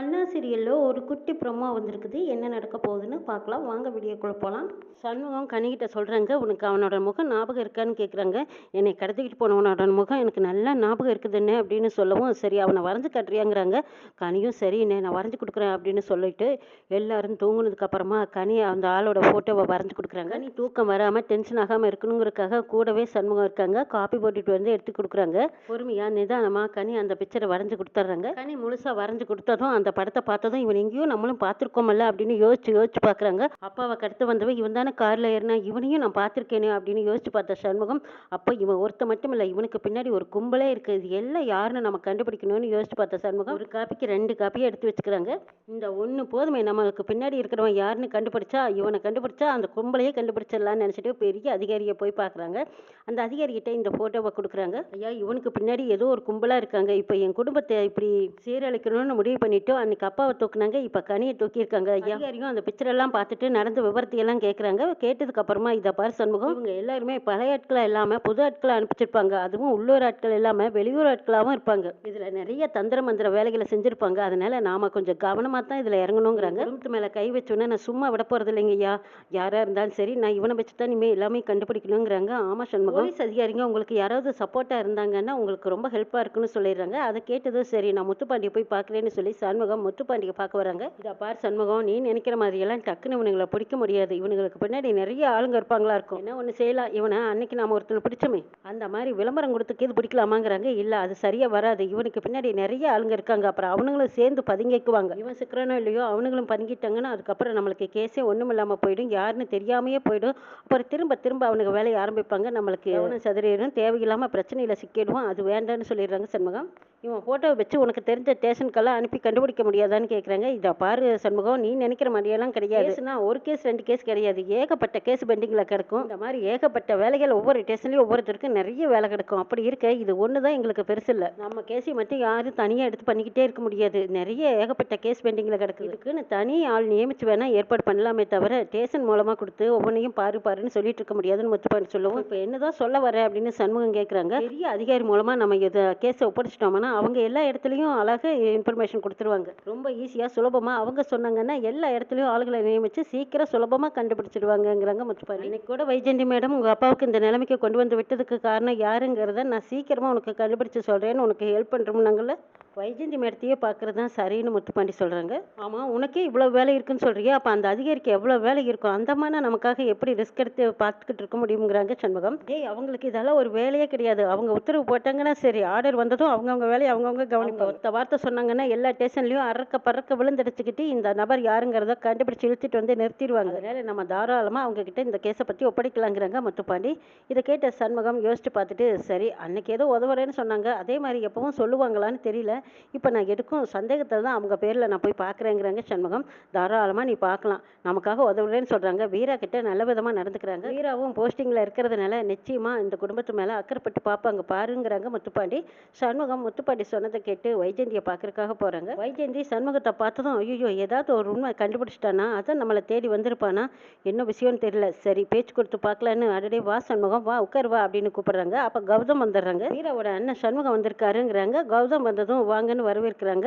அண்ணா சீரியலில் ஒரு குட்டி ப்ரொமோ வந்திருக்குது. என்ன நடக்க போகுதுன்னு பார்க்கலாம். வாங்க வீடியோக்குள்ளே போகலாம் சண்முகம் கனிகிட்ட சொல்கிறாங்க உனக்கு அவனோட முகம் ஞாபகம் இருக்கான்னு கேட்குறாங்க என்னை கடத்திக்கிட்டு போனவனோட முகம் எனக்கு நல்லா ஞாபகம் இருக்குதுன்னு அப்படின்னு சொல்லவும் சரி அவனை வரைஞ்சி கட்டுறியாங்கிறாங்க. கனியும் சரிண்ணே நான் வரைஞ்சி கொடுக்குறேன் அப்படின்னு சொல்லிட்டு எல்லாரும் தூங்குனதுக்கு அப்புறமா கனி அந்த ஆளோட ஃபோட்டோவை வரைஞ்சி கொடுக்குறாங்க. கனி தூக்கம் வராமல் டென்ஷன் ஆகாமல் இருக்கணுங்கிறதுக்காக கூடவே சண்முகம் இருக்காங்க. காப்பி போட்டுட்டு வந்து எடுத்து கொடுக்குறாங்க. பொறுமையாக நிதானமாக கனி அந்த பிக்சரை வரைஞ்சி கொடுத்துட்றாங்க. கனி முழுசாக வரைஞ்சி கொடுத்ததும் அந்த படத்தை பார்த்ததும் இவன் எங்கேயோ நம்மளும் பார்த்துருக்கோமல்ல அப்படின்னு யோசிச்சு யோசிச்சு பார்க்குறாங்க. அப்பாவை கடத்து வந்தவன் இவன் தானே காரில் ஏறினா இவனையும் நான் பார்த்துருக்கேனே அப்படின்னு யோசிச்சு பார்த்த சண்முகம் அப்போ இவன் ஒருத்த மட்டும் இல்லை இவனுக்கு பின்னாடி ஒரு கும்பலே இருக்குது இது எல்லாம் யாருன்னு நம்ம கண்டுபிடிக்கணும்னு யோசிச்சு பார்த்த சண்முகம் ஒரு காப்பிக்கு ரெண்டு காப்பியை எடுத்து வச்சுக்கிறாங்க. இந்த ஒன்று போதுமே நம்மளுக்கு பின்னாடி இருக்கிறவன் யாருன்னு கண்டுபிடிச்சா இவனை கண்டுபிடிச்சா அந்த கும்பலையே கண்டுபிடிச்சிடலாம்னு நினச்சிட்டு பெரிய அதிகாரியை போய் பார்க்குறாங்க. அந்த அதிகாரிகிட்ட இந்த ஃபோட்டோவை கொடுக்குறாங்க. ஐயா இவனுக்கு பின்னாடி ஏதோ ஒரு கும்பலாக இருக்காங்க. இப்போ என் குடும்பத்தை இப்படி சீரழிக்கணும்னு முடிவு பண்ணிட்டு அன்னைக்கு அப்பாவை தூக்குனாங்க இப்போ கனியை தூக்கியிருக்காங்க ஐயா. அதிகாரியும் அந்த எல்லாம் பார்த்துட்டு நடந்த விவரத்தையெல்லாம் கேட்குறாங்க கேட்டதுக்கு அப்புறமா இதை பாரு சண்முகம். இவங்க எல்லாருமே பழைய ஆட்களாக இல்லாமல் புது ஆட்களை அனுப்பிச்சிருப்பாங்க. அதுவும் உள்ளூர் ஆட்கள் இல்லாமல் வெளியூர் ஆட்களாகவும் இருப்பாங்க. இதில் நிறைய தந்திர மந்திர வேலைகளை செஞ்சுருப்பாங்க. அதனால நாம கொஞ்சம் கவனமாக தான் இதில் இறங்கணுங்கிறாங்க. குடும்பத்து மேலே கை வச்சோன்னே நான் சும்மா விட போகிறது இல்லைங்க ஐயா. யாராக இருந்தாலும் சரி நான் இவனை வச்சு தான் இனிமேல் எல்லாமே கண்டுபிடிக்கணுங்கிறாங்க. ஆமாம் சண்முகம். போலீஸ் அதிகாரிங்க உங்களுக்கு யாராவது சப்போர்ட்டாக இருந்தாங்கன்னா உங்களுக்கு ரொம்ப ஹெல்ப்பாக இருக்குன்னு சொல்லிடுறாங்க. அதை கேட்டதும் சரி நான் முத்துப்பாண்டியை போய் பார்க்குறேன்னு சொல்லி சண்முகம் சண்முகம் முத்துப்பாண்டியை பார்க்க வராங்க. இதை பார் சண்முகம் நீ நினைக்கிற மாதிரியெல்லாம் டக்குன்னு இவனுங்களை பிடிக்க முடியாது. இவனுங்களுக்கு பின்னாடி நிறைய ஆளுங்க இருப்பாங்களா இருக்கும். என்ன ஒன்று செய்யலாம்? இவனை அன்னைக்கு நாம ஒருத்தனை பிடிச்சோமே. அந்த மாதிரி விளம்பரம் கொடுத்துக்கு இது பிடிக்கலாமாங்கிறாங்க. இல்லை அது சரியாக வராது. இவனுக்கு பின்னாடி நிறைய ஆளுங்க இருக்காங்க. அப்புறம் அவனுங்களும் சேர்ந்து பதுங்கிக்குவாங்க. இவன் சிக்கிறனோ இல்லையோ அவனுங்களும் பதுங்கிட்டாங்கன்னா அதுக்கப்புறம் நம்மளுக்கு கேஸே ஒன்றும் இல்லாமல் போயிடும். யாருன்னு தெரியாமையே போயிடும். அப்புறம் திரும்ப திரும்ப அவனுக்கு வேலையை ஆரம்பிப்பாங்க. நம்மளுக்கு எவ்வளோ சதுரிடும் தேவையில்லாமல் பிரச்சனையில் சிக்கிடுவோம் அது வேண்டான்னு சொல்லிடுறாங்க சண்முகம். இவன் ஃபோட்டோவை வச்சு உனக்கு தெரிஞ்ச ஸ்டேஷனுக்கெல்லாம் அனுப்பி கண்டுபிடிக்க முடியாதான்னு கேட்குறாங்க இதை பாரு சண்முகம் நீ நினைக்கிற மாதிரியெல்லாம் கிடையாது. கேஸ்னா ஒரு கேஸ் ரெண்டு கேஸ் கிடையாது. ஏகப்பட்ட கேஸ் பெண்டிங்கில் கிடக்கும். இந்த மாதிரி ஏகப்பட்ட வேலைகள் ஒவ்வொரு ஸ்டேஷன்லையும் ஒவ்வொருத்தருக்கும் நிறைய வேலை கிடக்கும். அப்படி இருக்க இது ஒன்று தான் எங்களுக்கு பெருசு இல்லை. நம்ம கேஸை மட்டும் யாரும் தனியாக எடுத்து பண்ணிக்கிட்டே இருக்க முடியாது. நிறைய ஏகப்பட்ட கேஸ் பெண்டிங்கில் கிடக்கு இதுக்குன்னு தனி ஆள் நியமிச்சு வேணால் ஏற்பாடு பண்ணலாமே தவிர ஸ்டேஷன் மூலமாக கொடுத்து ஒவ்வொன்றையும் பாரு பாருன்னு சொல்லிட்டு இருக்க முடியாதுன்னு முத்துப்பாண்டி சொல்லுவோம் இப்போ என்னதான் சொல்ல வர அப்படின்னு சண்முகம் கேட்குறாங்க பெரிய அதிகாரி மூலமாக நம்ம இதை கேஸை ஒப்படைச்சிட்டோம்னா ஆனால் அவங்க எல்லா இடத்துலையும் அழகாக இன்ஃபர்மேஷன் கொடுத்துருவாங்க. ரொம்ப ஈஸியாக சுலபமாக அவங்க சொன்னாங்கன்னா எல்லா இடத்துலையும் ஆளுகளை நியமித்து சீக்கிரம் சுலபமாக கண்டுபிடிச்சிடுவாங்கங்கிறாங்க முத்துப்பாரு இன்னைக்கு கூட வைஜெண்டி மேடம் உங்கள் அப்பாவுக்கு இந்த நிலைமைக்கு கொண்டு வந்து விட்டதுக்கு காரணம் யாருங்கிறத நான் சீக்கிரமாக உனக்கு கண்டுபிடிச்சு சொல்கிறேன்னு உனக்கு ஹெல்ப் பண்ணுறோம்னாங்கல்ல வைஜெயந்தி மேடத்தையே பார்க்குறது தான் சரின்னு முத்துப்பாண்டி சொல்கிறாங்க ஆமாம் உனக்கே இவ்வளோ வேலை இருக்குன்னு சொல்றியே? அப்போ அந்த அதிகாரிக்கு எவ்வளோ வேலை இருக்கும் அந்த மாதிரி நமக்காக எப்படி ரிஸ்க் எடுத்து பார்த்துக்கிட்டு இருக்க முடியுங்கிறாங்க சண்முகம். டேய் அவங்களுக்கு இதெல்லாம் ஒரு வேலையே கிடையாது. அவங்க உத்தரவு போட்டாங்கன்னா சரி ஆர்டர் வந்ததும் அவங்கவுங்க வேலையை அவங்கவுங்க கவனிப்பாங்க. ஒருத்த வார்த்தை சொன்னாங்கன்னா எல்லா ஸ்டேஷன்லையும் அறக்க பறக்க விழுந்தடிச்சுக்கிட்டு இந்த நபர் யாருங்கிறத கண்டுபிடிச்சு இழுத்துட்டு வந்து நிறுத்திடுவாங்க. அதனால நம்ம தாராளமாக அவங்க கிட்ட இந்த கேஸை பற்றி ஒப்படைக்கலாங்கிறாங்க முத்துப்பாண்டி. இதை கேட்ட சண்முகம் யோசிச்சு பார்த்துட்டு சரி அன்னைக்கு ஏதோ உதவுறேன்னு சொன்னாங்க. அதே மாதிரி எப்பவும் சொல்லுவாங்களான்னு தெரியல. இப்போ நான் எதுக்கும் சந்தேகத்தில் தான் அவங்க பேரில் நான் போய் பார்க்குறேங்கிறாங்க சண்முகம். தாராளமாக நீ பார்க்கலாம் நமக்காக உதவுறேன்னு சொல்கிறாங்க வீரா கிட்ட நல்ல விதமாக நடந்துக்கிறாங்க. வீராவும் போஸ்டிங்கில் இருக்கிறதுனால நிச்சயமாக இந்த குடும்பத்து மேலே அக்கறைப்பட்டு பார்ப்பாங்க பாருங்கிறாங்க முத்துப்பாண்டி. சண்முகம் முத்துப்பாண்டி சொன்னதை கேட்டு வைஜெயந்தியை பார்க்குறக்காக போகிறாங்க வைஜெயந்தி சண்முகத்தை பார்த்ததும் ஐயோ ஏதாவது ஒரு உண்மை கண்டுபிடிச்சிட்டானா? அதான் நம்மளை தேடி வந்திருப்பானா? என்ன விஷயம்னு தெரியல. சரி பேச்சு கொடுத்து பார்க்கலான்னு அடடே வா சண்முகம் வா உட்கார் வா அப்படின்னு கூப்பிடுறாங்க. அப்போ கௌதம் வந்துடுறாங்க. வீராவோட அண்ணன் சண்முகம் வந்திருக்காருங்கிறாங்க. கௌதம் வந்ததும் வா வாங்கன்னு வரவேற்கிறாங்க.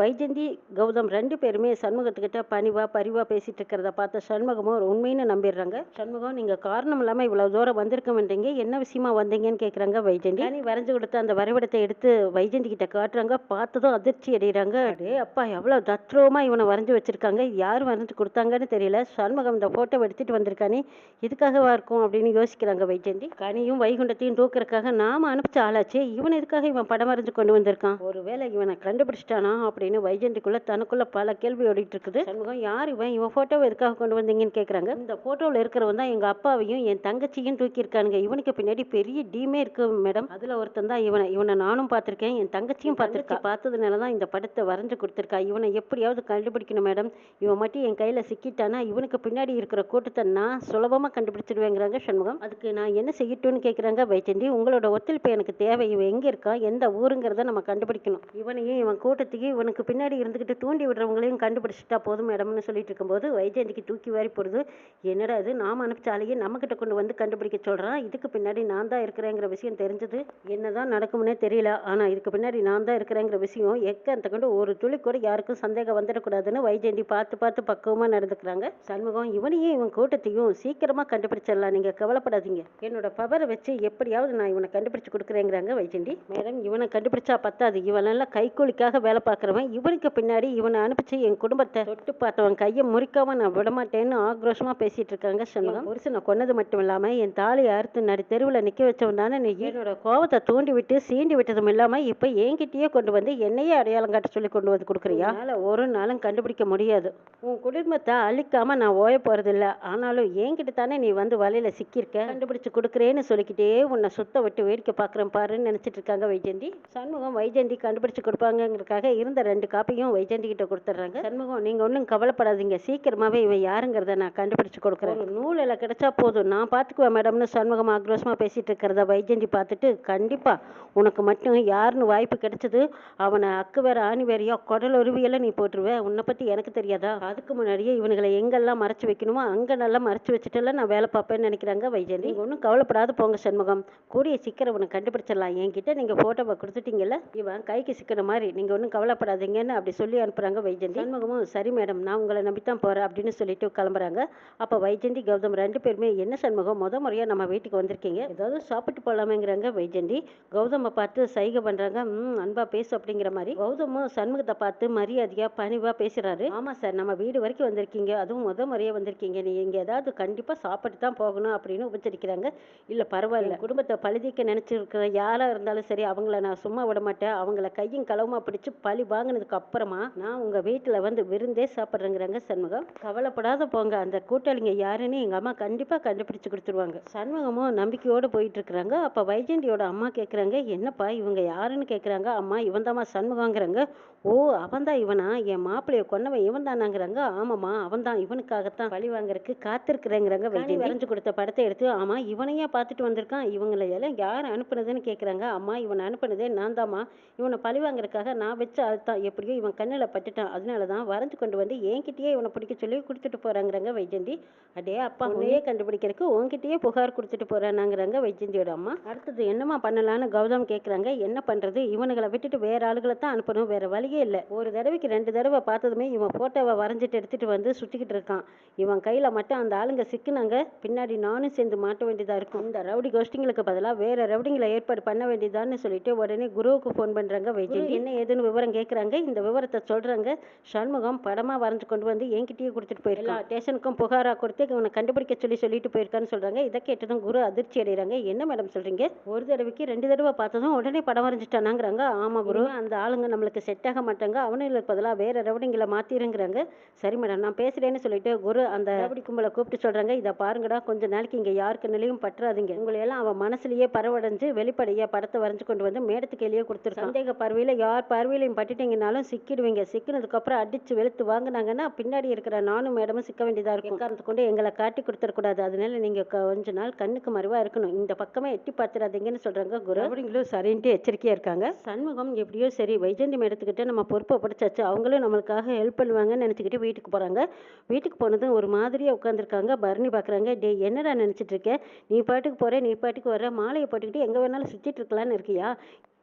வைஜந்தி கௌதம் ரெண்டு பேருமே சண்முகத்துக்கிட்ட பணிவா பரிவா பேசிட்டு இருக்கிறத பார்த்த சண்முகமும் ஒரு உண்மைன்னு நம்பிடுறாங்க. சண்முகம் நீங்கள் காரணம் இல்லாமல் இவ்வளோ தூரம் வந்திருக்க மாட்டீங்க என்ன விஷயமா வந்தீங்கன்னு கேட்குறாங்க வைஜந்தி. நீ வரைஞ்சு கொடுத்த அந்த வரைபடத்தை எடுத்து வைஜந்தி கிட்ட காட்டுறாங்க. பார்த்ததும் அதிர்ச்சி அடைகிறாங்க அடே அப்பா எவ்வளோ தத்ரூவமாக இவனை வரைஞ்சி வச்சுருக்காங்க. யார் வரைஞ்சி கொடுத்தாங்கன்னு தெரியல. சண்முகம் இந்த ஃபோட்டோ எடுத்துகிட்டு வந்திருக்கானே இதுக்காகவா இருக்கும்? அப்படின்னு யோசிக்கிறாங்க வைஜந்தி. கனியும் வைகுண்டத்தையும் தூக்குறதுக்காக நாம் அனுப்பிச்ச ஆளாச்சே. இவன் எதுக்காக இவன் படம் வரைஞ்சு கொண்டு வந்திருக்கான்? ஒருவேளை இவனை கண்டுபிடிச்சிட்டானா அப்படின்னு வைஜெயந்திக்குள்ள தனக்குள்ள பல கேள்வி ஓடிட்டு இருக்குது. சண்முகம் யார் இவன்? இவன் போட்டோவை எதுக்காக கொண்டு வந்தீங்கன்னு கேக்குறாங்க. இந்த போட்டோவில் இருக்கிறவன் தான் எங்க அப்பாவையும் என் தங்கச்சியும் தூக்கி இருக்கானுங்க இவனுக்கு பின்னாடி பெரிய டீமே இருக்கு மேடம் அதுல ஒருத்தன் தான் இவனை. இவனை நானும் பார்த்திருக்கேன் என் தங்கச்சியும் பார்த்திருக்கேன் பார்த்ததுனால தான் இந்த படத்தை வரைஞ்சு கொடுத்துருக்கா. இவனை எப்படியாவது கண்டுபிடிக்கணும் மேடம் இவன் மட்டும் என் கையில சிக்கிட்டானா? இவனுக்கு பின்னாடி இருக்கிற கூட்டத்தை நான் சுலபமா கண்டுபிடிச்சிடுவேங்கிறாங்க சண்முகம். அதுக்கு நான் என்ன செய்யட்டும்னு கேக்குறாங்க வைஜெயந்தி உங்களோட ஒத்துழைப்பு எனக்கு தேவை. இவன் எங்க இருக்கான் எந்த ஊருங்கிறத நம்ம கண்டுபிடிக்கணும். இவனையும் இவன் கூட்டத்தையும் இவனுக்கு பின்னாடி இருந்துக்கிட்டு தூண்டி விடுறவங்களையும் கண்டுபிடிச்சிட்டா போதும் மேடம்னு சொல்லிட்டு இருக்கும்போது வைஜெயந்திக்கு தூக்கி வாரி போடுது. என்னடா இது? நாம் அனுப்பிச்சாலேயே நம்மக்கிட்ட கொண்டு வந்து கண்டுபிடிக்க சொல்கிறான் இதுக்கு பின்னாடி நான் தான் இருக்கிறேங்கிற விஷயம் தெரிஞ்சது. என்னதான் நடக்கும்னே தெரியல. ஆனால் இதுக்கு பின்னாடி நான் தான் இருக்கிறேங்கிற விஷயம் எக்கத்தை கொண்டு ஒரு துளி கூட யாருக்கும் சந்தேகம் வந்துடக்கூடாதுன்னு வைஜெயந்தி பார்த்து பார்த்து பக்குவமாக நடந்துக்கிறாங்க. சண்முகம் இவனையும் இவன் கூட்டத்தையும் சீக்கிரமாக கண்டுபிடிச்சிடலாம். நீங்கள் கவலைப்படாதீங்க. என்னோட பவரை வச்சு எப்படியாவது நான் இவனை கண்டுபிடிச்சு கொடுக்குறேங்கிறாங்க வைஜெயந்தி. மேடம் இவனை கண்டுபிடிச்சா பத்தாது. இவன் நல்லா கைக்கூலிக்காக வேலை பார்க்குறவன் இவனுக்கு பின்னாடி இவனை அனுப்பிச்சு என் குடும்பத்தை தொட்டு பார்த்தவன் கையை முறிக்காம நான் விடமாட்டேன்னு ஆக்ரோஷமாக பேசிட்டு இருக்காங்க சண்முகம். புருஷனை கொன்னது மட்டும் இல்லாமல் என் தாலியை அறுத்து நடு தெருவில் நிற்க வச்சவன் தானே நீ? என்னோட கோவத்தை தூண்டி விட்டு சீண்டி விட்டதும் இல்லாமல் இப்போ என்கிட்டயே கொண்டு வந்து என்னையே அடையாளம் காட்ட சொல்லி கொண்டு வந்து கொடுக்குறியா? அதனால் ஒரு நாளும் கண்டுபிடிக்க முடியாது. உன் குடும்பத்தை அழிக்காம நான் ஓய போகிறதில்ல ஆனாலும் என்கிட்ட தானே நீ வந்து வலையில் சிக்கியிருக்க? கண்டுபிடிச்சு கொடுக்குறேன்னு சொல்லிக்கிட்டே உன்னை சுத்த விட்டு வேடிக்கை பார்க்குறேன் பாருன்னு நினச்சிட்டு இருக்காங்க வைஜெயந்தி. சண்முகம் வைஜெயந்தி கண்டுபிடிச்சு கொடுப்பாங்கங்கிறதுக்காக இருந்த ரெண்டு காப்பியும் வைஜெயந்தி கிட்ட கொடுத்துட்றாங்க. சண்முகம் நீங்கள் ஒன்றும் கவலைப்படாதீங்க. சீக்கிரமாகவே இவன் யாருங்கிறத நான் கண்டுபிடிச்சு கொடுக்குறேன். ஒரு நூலில் கிடைச்சா போதும். நான் பார்த்துக்குவேன் மேடம்னு சண்முகம் ஆக்ரோஷமாக பேசிட்டு இருக்கிறத வைஜெயந்தி பார்த்துட்டு கண்டிப்பாக உனக்கு மட்டும் யாருன்னு வாய்ப்பு கிடைச்சது. அவனை அக்கு வேற ஆணி வேறையா குடல் உருவியெல்லாம் நீ போட்டுருவ. உன்னை பற்றி எனக்கு தெரியாதா? அதுக்கு முன்னாடியே இவனுங்களை எங்கெல்லாம் மறைச்சு வைக்கணுமோ அங்கே நல்லா மறைச்சு வச்சுட்டுலாம் நான் வேலை பார்ப்பேன்னு நினைக்கிறாங்க வைஜெயந்தி ஒன்றும் கவலைப்படாத போங்க சண்முகம். கூடிய சீக்கிரம் இவனை கண்டுபிடிச்சிடலாம். என்கிட்ட நீங்கள் ஃபோட்டோவை கொடுத்துட்டீங்கல்ல? இவன் கைக்கு சிக்கிற மாதிரி நீங்கள் ஒன்றும் கவலைப்படாதீங்கன்னு அப்படி சொல்லி அனுப்புகிறாங்க வைஜந்தி. சண்முகமும் சரி மேடம் நான் உங்களை நம்பித்தான் போகிறேன் அப்படின்னு சொல்லிட்டு கிளம்புறாங்க. அப்போ வைஜந்தி கௌதம் ரெண்டு பேருமே என்ன சண்முகம் முத முறையாக நம்ம வீட்டுக்கு வந்திருக்கீங்க. ஏதாவது சாப்பிட்டு போகலாமேங்கிறாங்க வைஜந்தி. கௌதமை பார்த்து சைகை பண்ணுறாங்க ம் அன்பா பேசு அப்படிங்கிற மாதிரி. கௌதமும் சண்முகத்தை பார்த்து மரியாதையாக பணிவாக பேசுகிறாரு ஆமாம் சார் நம்ம வீடு வரைக்கும் வந்திருக்கீங்க. அதுவும் முத முறையாக வந்திருக்கீங்க. நீங்கள் இங்கே ஏதாவது கண்டிப்பாக சாப்பிட்டு தான் போகணும் அப்படின்னு உபச்சரிக்கிறாங்க. இல்லை பரவாயில்ல. குடும்பத்தை பழுதிக்க நினச்சிருக்கிற யாராக இருந்தாலும் சரி அவங்கள நான் சும்மா விட மாட்டேன். அவங்கள கையும் களவுமா பிடிச்சு பழி வாங்கினதுக்கு அப்புறமா நான் உங்கள் வீட்டில் வந்து விருந்தே சாப்பிட்றேங்கிறாங்க சண்முகம். கவலைப்படாத போங்க. அந்த கூட்டாளிங்க யாருன்னு எங்கள் அம்மா கண்டிப்பாக கண்டுபிடிச்சு கொடுத்துருவாங்க. சண்முகமும் நம்பிக்கையோடு போயிட்டு இருக்கிறாங்க அப்போ வைஜெயந்தியோட அம்மா கேட்குறாங்க என்னப்பா இவங்க யாருன்னு கேட்குறாங்க அம்மா இவன் தாம்மா சண்முகங்கிறாங்க. ஓ அவன்தான் இவனா? என் மாப்பிள்ளைய கொன்னவன் இவன் தானாங்கிறாங்க? ஆமாம்மா அவன் தான். இவனுக்காகத்தான் பழி வாங்குறதுக்கு காத்திருக்கிறேங்கிறாங்க வைஜெயந்தி வரைஞ்சு கொடுத்த படத்தை எடுத்து ஆமா இவனையே பார்த்துட்டு வந்திருக்கான். இவங்களை எல்லாம் யார் அனுப்புனதுன்னு கேட்குறாங்க அம்மா இவனை அனுப்புனதே நான் தாம்மா. இவனை பழி வாங்குறதுக்காக நான் வச்ச அதுதான் எப்படியோ இவன் கண்ணில் பட்டுட்டான். அதனால தான் வரைஞ்சு கொண்டு வந்து என்கிட்டயே இவனை பிடிக்க சொல்லி கொடுத்துட்டு போறாங்கிறாங்க வைஜெயந்தி அடே அப்பா உன்னையே கண்டுபிடிக்கிறதுக்கு உன்கிட்டயே புகார் கொடுத்துட்டு போறானாங்கிறாங்க வைஜெயந்தியோட அம்மா. அடுத்தது என்னம்மா பண்ணலான்னு கௌதம் கேட்குறாங்க என்ன பண்றது? இவனுங்களை விட்டுட்டு வேற ஆளுகளை தான் அனுப்பணும். வேற வழியே இல்லை. ஒரு தடவைக்கு ரெண்டு தடவை பார்த்ததுமே இவன் போட்டோவை வரைஞ்சிட்டு எடுத்துட்டு வந்து சுத்திக்கிட்டு இருக்கான். இவன் கையில மட்டும் அந்த ஆளுங்க சிக்கினாங்க. பின்னாடி நானும் சேர்ந்து மாட்ட வேண்டியதா இருக்கும். இந்த ரவுடி கோஷ்டிங்களுக்கு பதிலாக வேற ரவுடிங்களை ஏற்பாடு பண்ண வேண்டியதான்னு சொல்லிட்டு உடனே குருவுக்கு ஃபோன் பண்றாங்க வைஜெயந்தி என்ன ஏதுன்னு விவரம் கேட்குறாங்க இந்த விவரத்தை சொல்றாங்க. சண்முகம் படமா வரைஞ்சு கொண்டு வந்து என்கிட்டயே கொடுத்துட்டு போயிருக்கான் ஸ்டேஷனுக்கும் புகாரா கொடுத்து இவனை கண்டுபிடிக்க சொல்லி சொல்லிட்டு போயிருக்கான்னு சொல்றாங்க. இதை கேட்டதும் குரு அதிர்ச்சி அடைகிறாங்க. என்ன மேடம் சொல்றீங்க? ஒரு தடவைக்கு ரெண்டு தடவை பார்த்ததும் உடனே படம் வரைஞ்சிட்டானாங்கிறாங்க. ஆமா குரு அந்த ஆளுங்க நம்மளுக்கு செட் ஆக மாட்டாங்க. அவனுங்களுக்கு பதிலாக வேற ரவுடிங்களை மாத்திருங்கிறாங்க. சரி மேடம் நான் பேசுறேன்னு சொல்லிட்டு குரு அந்த ரவுடி கும்பலை கூப்பிட்டு சொல்றாங்க. இதை பாருங்கடா கொஞ்ச நாளைக்கு இங்க யாருக்கு நிலையும் பற்றாதீங்க. உங்களை எல்லாம் அவன் மனசுலயே பரவடைஞ்சு வெளிப்படையா படத்தை வரைஞ்சு கொண்டு வந்து மேடத்துக்கு வெளியே கொடுத்துருக்கான். சந்தேக பார்வையில யார் பார்வையிலையும் பட்டுட்டீங்கனாலும் சிக்கிடுவீங்க. சிக்கினதுக்கு அப்புறம் அடிச்சு வெளுத்து வாங்குனாங்கன்னா பின்னாடி இருக்கிற நானும் மேடமும் சிக்க வேண்டியதா இருக்கும். காரணத்தை கொண்டு எங்களை காட்டி கொடுத்துடக்கூடாது அதனால நீங்க க- கொஞ்ச நாள் கண்ணுக்கு மறைவா இருக்கணும். இந்த பக்கமே எட்டி பார்த்துடாதீங்கன்னு சொல்றாங்க குரு. அப்படிங்களும் சரின்ட்டு எச்சரிக்கையா இருக்காங்க. சண்முகம் எப்படியோ சரி வைஜெயந்தி மேடத்துக்கிட்ட நம்ம பொறுப்பை படிச்சாச்சு. அவங்களும் நம்மளுக்காக ஹெல்ப் பண்ணுவாங்கன்னு நினச்சிக்கிட்டு வீட்டுக்கு போறாங்க. வீட்டுக்கு போனதும் ஒரு மாதிரியா உட்காந்துருக்காங்க பரணி பார்க்குறாங்க டே என்னடா நினச்சிட்டு இருக்க? நீ பாட்டுக்கு போற நீ பாட்டுக்கு வர மாலையை போட்டுக்கிட்டு எங்கே வேணாலும் சுற்றிட்டு இருக்கலான்னு இருக்கியா?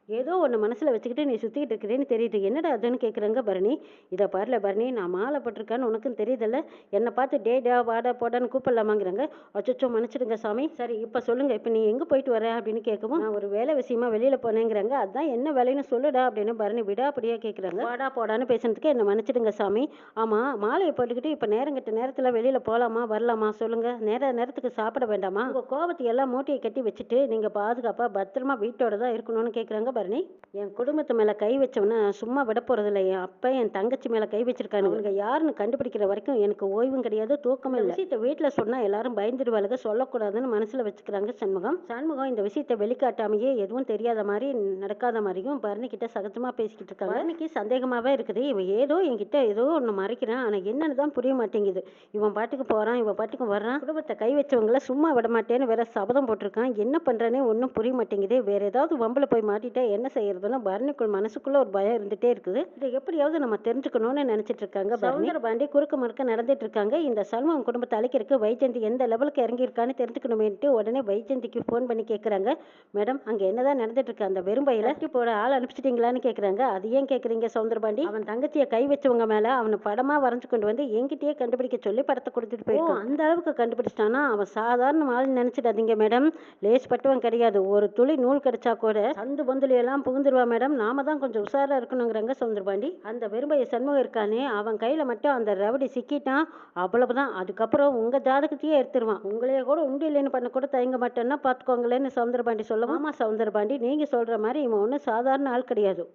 ஏதோ ஒன்று மனசில் வச்சுக்கிட்டு நீ சுற்றிக்கிட்டு இருக்கிறேன்னு தெரியுது. என்னடா அதுன்னு கேட்குறாங்க பரணி. இதை பாருல பரணி நான் மாலை போட்டிருக்கான்னு உனக்கும் தெரியுதுல்ல. என்னை பார்த்து டே டா வாடா போடான்னு கூப்பிடலாமாங்கிறாங்க. அச்சோ மன்னிச்சிடுங்க சாமி. சரி இப்போ சொல்லுங்க. இப்போ நீ எங்கே போயிட்டு வர அப்படின்னு கேட்கவும் நான் ஒரு வேலை விஷயமா வெளியில் போனேங்கிறாங்க. அதான் என்ன வேலைன்னு சொல்லுடா அப்படின்னு பரணி விடா அப்படியே கேட்குறாங்க வாடா போடான்னு பேசுனதுக்கு என்ன மன்னிச்சிடுங்க சாமி. ஆமாம் மாலையை போட்டுக்கிட்டு இப்போ நேரங்கிட்ட நேரத்தில் வெளியில் போகலாமா வரலாமா சொல்லுங்க. நேர நேரத்துக்கு சாப்பிட வேண்டாமா? உங்கள் கோபத்தை எல்லாம் மூட்டையை கட்டி வச்சுட்டு நீங்கள் பாதுகாப்பாக பத்திரமா வீட்டோட தான் இருக்கணும்னு கேட்குறாங்க பரணி என் குடும்பத்து மேலே கை வச்சவன சும்மா விட போகிறதில்ல என் அப்பா என் தங்கச்சி மேலே கை வச்சிருக்கானு இவங்க யாருன்னு கண்டுபிடிக்கிற வரைக்கும் எனக்கு ஓய்வும் கிடையாது தூக்கமும் இல்லை. விஷயத்தை வீட்டில் சொன்னால் எல்லாரும் பயந்துடுவாளுங்க சொல்லக்கூடாதுன்னு மனசில் வச்சுக்கிறாங்க சண்முகம். சண்முகம் இந்த விஷயத்தை வெளிக்காட்டாமையே எதுவும் தெரியாத மாதிரி நடக்காத மாதிரியும் பரணி கிட்ட சகஜமாக பேசிக்கிட்டு இருக்காங்க. பரணிக்கு சந்தேகமாகவே இருக்குது. இவன் ஏதோ என்கிட்ட ஏதோ ஒன்று மறைக்கிறான். ஆனால் என்னன்னு தான் புரிய மாட்டேங்குது. இவன் பாட்டுக்கு போகிறான் இவன் பாட்டுக்கு வர்றான். குடும்பத்தை கை வச்சவங்கள சும்மா விட மாட்டேன்னு வேற சபதம் போட்டிருக்கான். என்ன பண்ணுறானே ஒன்றும் புரிய மாட்டேங்குது. வேற ஏதாவது வம்பில் போய் மாட்டிட்டா என்ன செய்யறதுன்னு பரணிக்குள் மனசுக்குள்ள ஒரு பயம் இருந்துட்டே இருக்குது. இதை எப்படியாவது நம்ம தெரிஞ்சுக்கணும்னு நினைச்சிட்டு இருக்காங்க சவுந்தர பாண்டி குறுக்க மறுக்க நடந்துட்டு இருக்காங்க. இந்த சண்முகம் குடும்பத்தை அழைக்கிறதுக்கு வைஜெயந்தி எந்த லெவலுக்கு இறங்கியிருக்கான்னு தெரிஞ்சுக்கணுமேன்ட்டு உடனே வைஜெயந்திக்கு ஃபோன் பண்ணி கேட்குறாங்க மேடம் அங்கே என்னதான் நடந்துட்டு இருக்கு? அந்த வெறும்பையில கட்டி போட ஆள் அனுப்பிச்சிட்டீங்களான்னு கேட்குறாங்க அது ஏன் கேட்குறீங்க சவுந்தரபாண்டி? அவன் தங்கச்சியை கை வச்சவங்க மேலே அவனை படமாக வரைஞ்சு கொண்டு வந்து என்கிட்டயே கண்டுபிடிக்க சொல்லி படத்தை கொடுத்துட்டு போயிருக்கான். அந்த அளவுக்கு கண்டுபிடிச்சிட்டானா? அவன் சாதாரண ஆள் நினச்சிடாதீங்க மேடம். லேஸ் பட்டவன் கிடையாது. ஒரு துளி நூல் கிடைச்சா கூட சந்து பொந்துல எல்லாம் புகுந்துருவா மேடம். நாம தான் கொஞ்சம் உஷாரா இருக்கணுங்கிறாங்க சவுந்தரபாண்டி. அந்த வெறும்பைய சண்முகம் இருக்கானே அவன் கையில மட்டும் அந்த ரவுடி சிக்கிட்டான். அவ்வளவுதான். அதுக்கப்புறம் உங்க ஜாதகத்தையே எடுத்துருவான். உங்களையே கூட உண்டு இல்லைன்னு பண்ண கூட தயங்க மாட்டேன்னா பார்த்துக்கோங்களேன்னு சவுந்தரபாண்டி சொல்லுவான் ஆமா சவுந்தரபாண்டி. நீங்க சொல்ற மாதிரி இவன் ஒன்றும் சாதாரண ஆள் கிடையாது.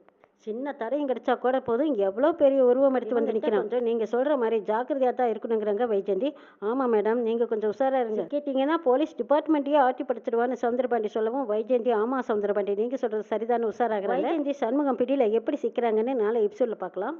சின்ன தடையும் கிடைச்சா கூட போதும். இங்கே எவ்வளோ பெரிய உருவம் எடுத்து வந்து நிற்கிறான் கொஞ்சம் நீங்கள் சொல்கிற மாதிரி ஜாக்கிரதையாக தான் இருக்கணுங்கிறாங்க வைஜந்தி. ஆமாம் மேடம் நீங்கள் கொஞ்சம் உஷாராக இருங்க. கேட்டிங்கன்னா போலீஸ் டிபார்ட்மெண்ட்டையே ஆட்டி படுத்துடுவான்னு சவுந்தரபாண்டி சொல்லவும் வைஜந்தி ஆமாம் சவுந்தரபாண்டி நீங்கள் சொல்கிறது சரிதானு உஷாராகிறாங்க. வைஜந்தி சண்முகம் பிடியில் எப்படி சிக்கிறாங்கன்னு நாளை எபிசோடில் பார்க்கலாம்.